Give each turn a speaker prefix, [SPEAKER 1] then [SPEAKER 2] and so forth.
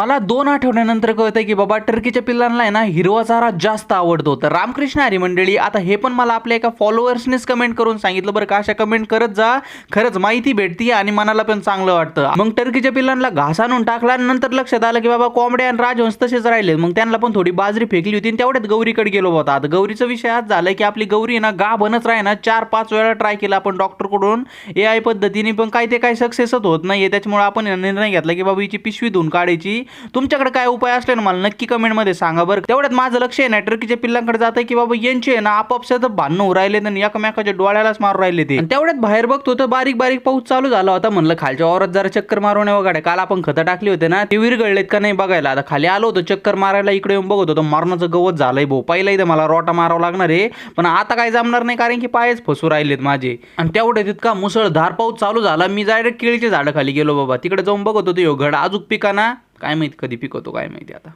[SPEAKER 1] मला दोन आठवड्यानंतर कळतंय की बाबा टर्कीच्या पिल्लांना आहे ना हिरवा चारा जास्त आवडतो. तर रामकृष्ण हरी मंडळी आता हे पण मला आपल्या एका फॉलोअर्सनेच कमेंट करून सांगितलं बरं का. अशा कमेंट करत जा. खरंच माहिती भेटती आणि मनाला पण चांगलं वाटतं. मग टर्कीच्या पिल्लांना घास आणून टाकला आणि नंतर लक्षात आलं की बाबा कोंबड्या आणि राजहंस तसेच राहिले. मग त्यांना पण थोडी बाजरी फेकली होती आणि तेवढ्यात गौरीकडे गेलो होता. आता गौरीचा विषय आज झालाय की आपली गौरी ना गा बनच राही ना चार पाच वेळा ट्राय केला आपण डॉक्टरकडून ए आय पद्धतीने पण काय ते काय सक्सेसच होत नाही त्याच्यामुळे आपण निर्णय घेतला की बाबा हिची पिशवी धुवून काढायची. तुमच्याकडे काय उपाय असले ना मला नक्की कमेंटमध्ये सांगा बरं. तेवढ्यात माझं लक्ष आहे ना टर्कीच्या पिल्लांकडे जातं की बाबा यांचे ना आपापसात भांडणं होऊ राहिले आणि एकमेकाच्या डोळ्यालाच मारू राहिले ते. तेवढ्यात बाहेर बघतो तर बारीक बारीक पाऊस चालू झाला होता म्हणलं खालच्या वावरात जरा चक्कर मारून वगैरे. काल आपण खतं टाकली होते ना ते विरगळलेत का नाही बघायला. आता खाली आलो होतो चक्कर मारायला इकडे येऊन बघत होतो. मारण्याचं गवत झालंय भाऊ. पहिला इथं मला रोटा मारावा लागणार आहे पण आता काय जमणार नाही कारण की पायच फसू राहिलेत माझे. आणि तेवढे तितका मुसळधार पाऊस चालू झाला. मी डायरेक्ट केळीच्या झाडाखाली गेलो बाबा. तिकडे जाऊन बघत होतो ह्यो घड. अजून पिकाना काय माहीत कधी पिकवतो काय माहिती आता.